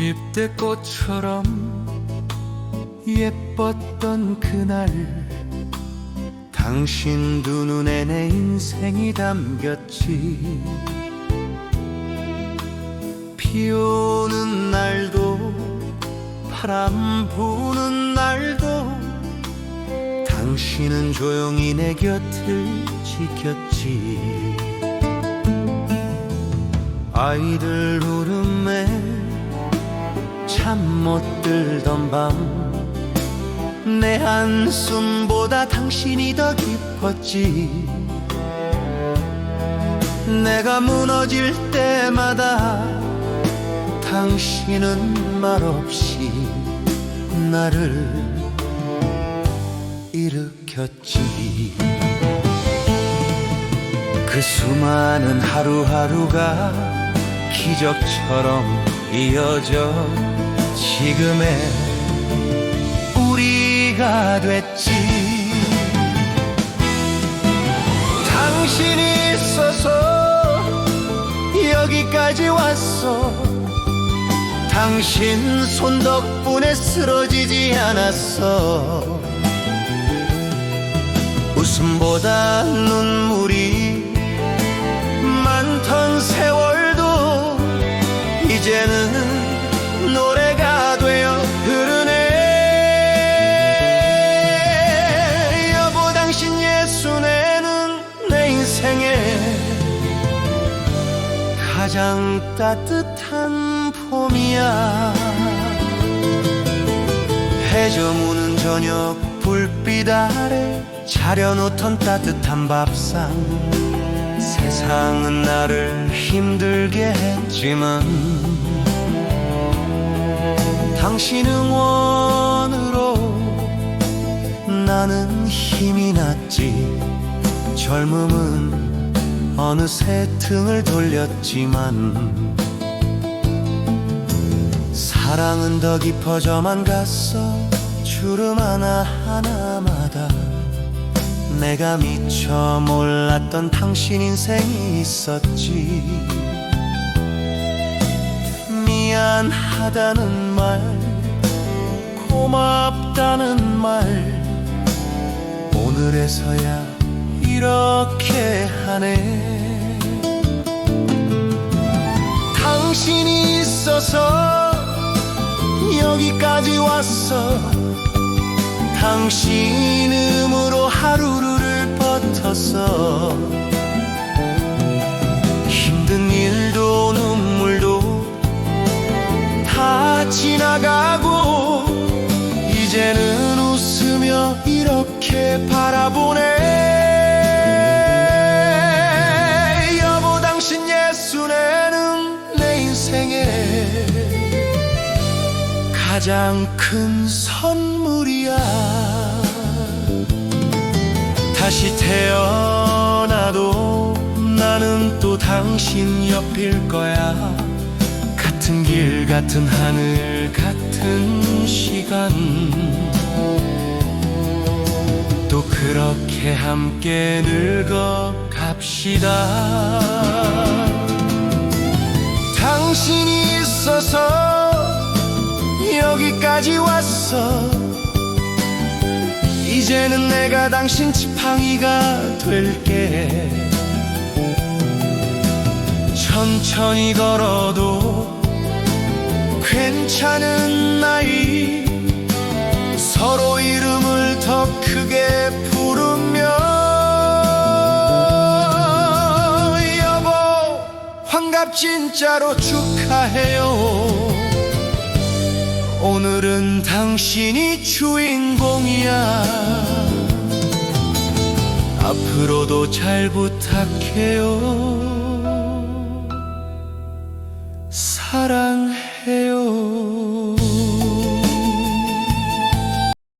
그때꽃처럼 예뻤던 그날. 당신 두 눈에 내 인생이 담겼지. 비 오는 날도 바람 부는 날도 당신은 조용히 내 곁을 지켰지. 아이들 울음에 잠 못 들던 밤 내 한숨보다 당신이 더 깊었지. 내가 무너질 때마다 당신은 말없이 나를 일으켰지. 그 수많은 하루하루가 기적처럼 이어져 지금의 우리가 됐지. 당신이 있어서 여기까지 왔어. 당신 손 덕분에 쓰러지지 않았어. 웃음보다 눈물이 따뜻한 봄이야. 해 저무는 저녁 불빛 아래 차려놓던 따뜻한 밥상. 세상은 나를 힘들게 했지만 당신 응원으로 나는 힘이 났지. 젊음은 어느새 등을 돌렸지만 사랑은 더 깊어져만 갔어. 주름 하나하나마다 내가 미처 몰랐던 당신 인생이 있었지. 미안하다는 말 고맙다는 말 오늘에서야 이렇게 하네 여기까지 왔어. 당신 음으로 하루를 버텼어. 힘든 일도 눈물도 다 지나가고 이제는 웃으며 이렇게 바라보네 가장 큰 선물이야. 다시 태어나도 나는 또 당신 옆일 거야. 같은 길 같은 하늘 같은 시간. 또 그렇게 함께 늙어 갑시다. 당신이 있어서 여기까지 왔어. 이제는 내가 당신 지팡이가 될게. 천천히 걸어도 괜찮은 나이. 서로 이름을 더 크게 부르며 여보 환갑 진짜로 축하해요 오늘은 당신이 주인공이야. 앞으로도 잘 부탁해요. 사랑해요